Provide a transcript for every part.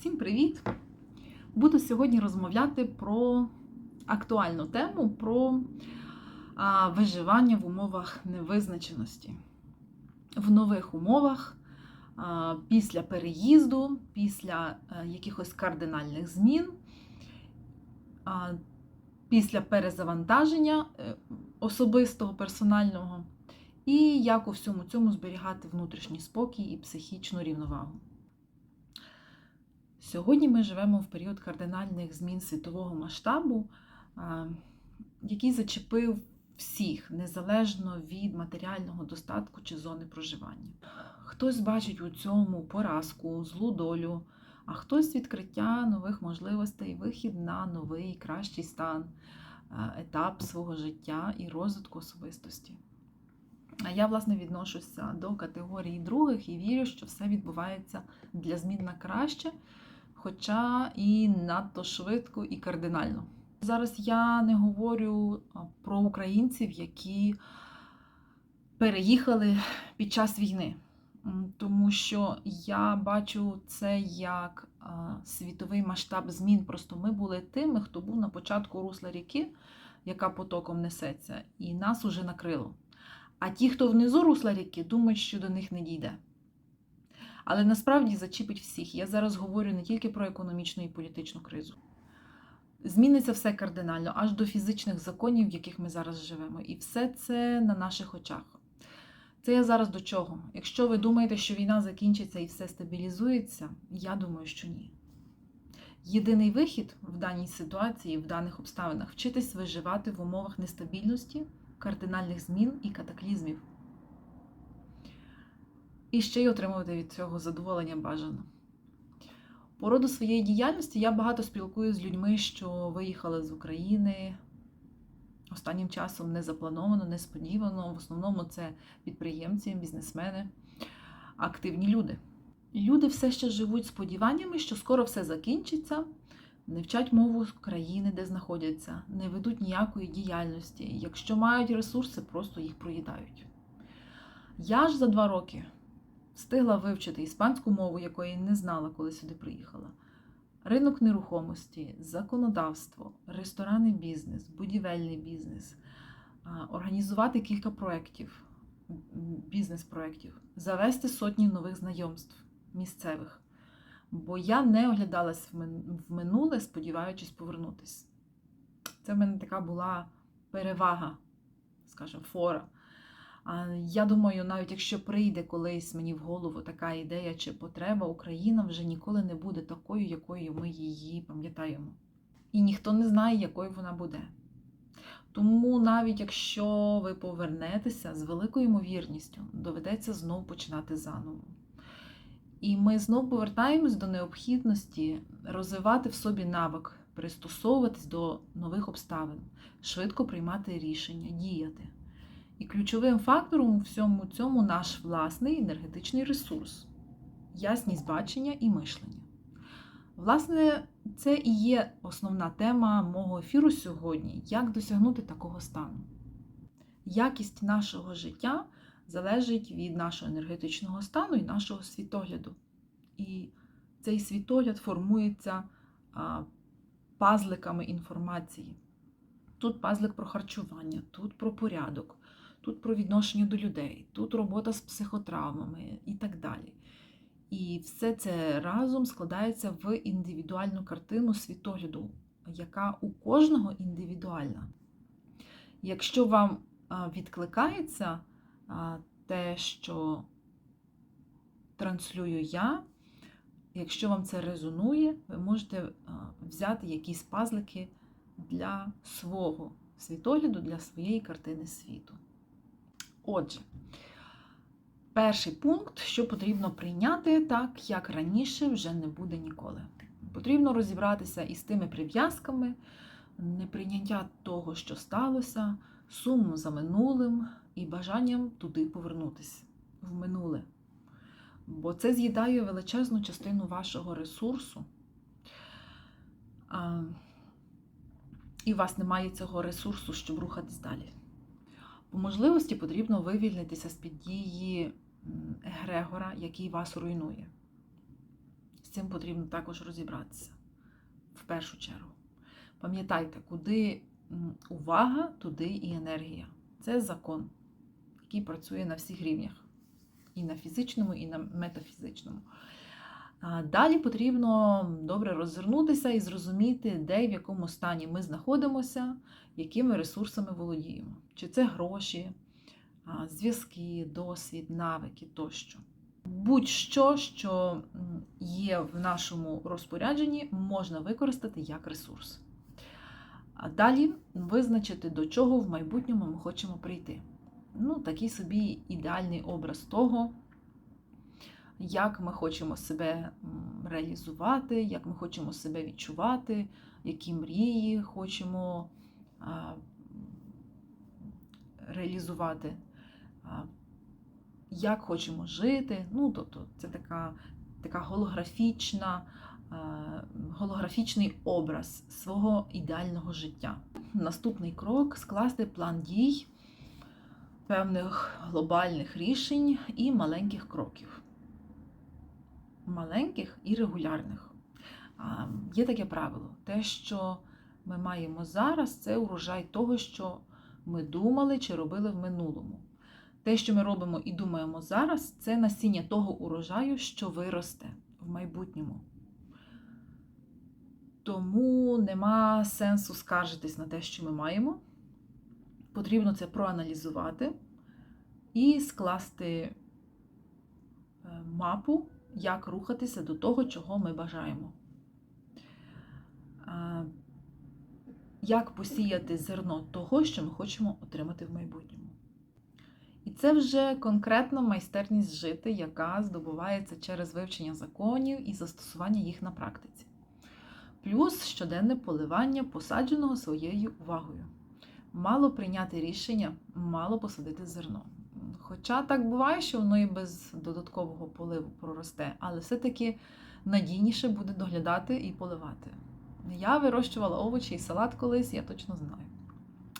Всім привіт! Буду сьогодні розмовляти про актуальну тему про а, виживання в умовах невизначеності. В нових умовах а, після переїзду, після а, якихось кардинальних змін, а, після перезавантаження е, особистого, персонального, і як у всьому цьому зберігати внутрішній спокій і психічну рівновагу. Сьогодні ми живемо в період кардинальних змін світового масштабу, який зачепив всіх незалежно від матеріального достатку чи зони проживання. Хтось бачить у цьому поразку, злу долю, а хтось відкриття нових можливостей, вихід на новий кращий стан, етап свого життя і розвитку особистості. А я, власне, відношуся до категорії других і вірю, що все відбувається для змін на краще, хоча і надто швидко і кардинально. Зараз я не говорю про українців, які переїхали під час війни, тому що я бачу це як світовий масштаб змін. Просто ми були тими, хто був на початку русла ріки, яка потоком несеться, і нас уже накрило. А ті, хто внизу русла ріки, думають, що до них не дійде. Але насправді зачіпить всіх. Я зараз говорю не тільки про економічну і політичну кризу. Зміниться все кардинально, аж до фізичних законів, в яких ми зараз живемо. І все це на наших очах. Це я зараз до чого? Якщо ви думаєте, що війна закінчиться і все стабілізується, я думаю, що ні. Єдиний вихід в даній ситуації, в даних обставинах вчитись виживати в умовах нестабільності, кардинальних змін і катаклізмів. І ще й отримувати від цього задоволення бажано. По роду своєї діяльності я багато спілкуюся з людьми, що виїхали з України. Останнім часом не заплановано, несподівано. В основному це підприємці, бізнесмени, активні люди. Люди все ще живуть сподіваннями, що скоро все закінчиться, не вчать мову країни, де знаходяться, не ведуть ніякої діяльності. Якщо мають ресурси, просто їх проїдають. Я ж за два роки встигла вивчити іспанську мову, якої не знала, коли сюди приїхала. Ринок нерухомості, законодавство, ресторанний бізнес, будівельний бізнес, організувати кілька проєктів, бізнес-проєктів, завести сотні нових знайомств місцевих. Бо я не оглядалась в минуле, сподіваючись повернутись. Це в мене така була перевага, скажімо, фора. Я думаю, навіть якщо прийде колись мені в голову така ідея чи потреба, Україна вже ніколи не буде такою, якою ми її пам'ятаємо. І ніхто не знає, якою вона буде. Тому навіть якщо ви повернетеся з великою ймовірністю, доведеться знову починати заново. І ми знову повертаємось до необхідності розвивати в собі навик, пристосовуватись до нових обставин, швидко приймати рішення, діяти. І ключовим фактором у всьому цьому наш власний енергетичний ресурс, ясність бачення і мишлення. Власне, це і є основна тема мого ефіру сьогодні: як досягнути такого стану. Якість нашого життя залежить від нашого енергетичного стану і нашого світогляду. І цей світогляд формується пазликами інформації. Тут пазлик про харчування, тут про порядок, тут про відношення до людей, тут робота з психотравмами і так далі. І все це разом складається в індивідуальну картину світогляду, яка у кожного індивідуальна. Якщо вам відкликається те, що транслюю я, якщо вам це резонує, ви можете взяти якісь пазлики для свого світогляду, для своєї картини світу. Отже, перший пункт, що потрібно прийняти, так як раніше вже не буде ніколи. Потрібно розібратися із тими прив'язками, неприйняття того, що сталося, сумом за минулим і бажанням туди повернутися в минуле. Бо це з'їдає величезну частину вашого ресурсу. І у вас немає цього ресурсу, щоб рухатись далі. По можливості потрібно вивільнитися з під дії м, егрегора, який вас руйнує. З цим потрібно також розібратися в першу чергу. Пам'ятайте, куди увага, туди і енергія. Це закон, який працює на всіх рівнях. І на фізичному, і на метафізичному. Далі потрібно добре роззирнутися і зрозуміти, де і в якому стані ми знаходимося, якими ресурсами володіємо. Чи це гроші, зв'язки, досвід, навики тощо. Будь-що, що є в нашому розпорядженні, можна використати як ресурс. А далі визначити, до чого в майбутньому ми хочемо прийти. Ну, такий собі ідеальний образ того, як ми хочемо себе реалізувати, як ми хочемо себе відчувати, які мрії хочемо реалізувати, як хочемо жити. Ну, тобто, це така, така голографічна, голографічний образ свого ідеального життя. Наступний крок скласти план дій певних глобальних рішень і маленьких кроків. Маленьких і регулярних. Є таке правило: те, що ми маємо зараз, це урожай того, що ми думали чи робили в минулому. Те, що ми робимо і думаємо зараз, це насіння того урожаю, що виросте в майбутньому. Тому нема сенсу скаржитись на те, що ми маємо. Потрібно це проаналізувати і скласти е, мапу, як рухатися до того, чого ми бажаємо. Як посіяти зерно того, що ми хочемо отримати в майбутньому. І це вже конкретно майстерність жити, яка здобувається через вивчення законів і застосування їх на практиці. Плюс щоденне поливання посадженого своєю увагою. Мало прийняти рішення, мало посадити зерно. Хоча так буває, що воно і без додаткового поливу проросте, але все-таки надійніше буде доглядати і поливати. Я вирощувала овочі і салат колись, я точно знаю.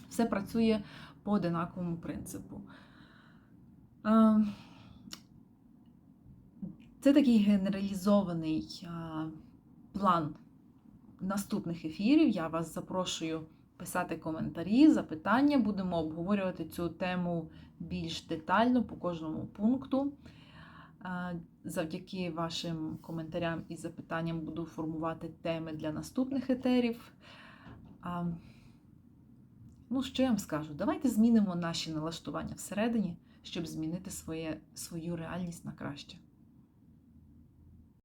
Все працює по одинаковому принципу. Е, Це такий генералізований е, план наступних ефірів. Я вас запрошую писати коментарі, запитання. Будемо обговорювати цю тему більш детально по кожному пункту. Е, Завдяки вашим коментарям і запитанням буду формувати теми для наступних етерів. Ну, що я вам скажу? Давайте змінимо наші налаштування всередині, щоб змінити своє, свою реальність на краще.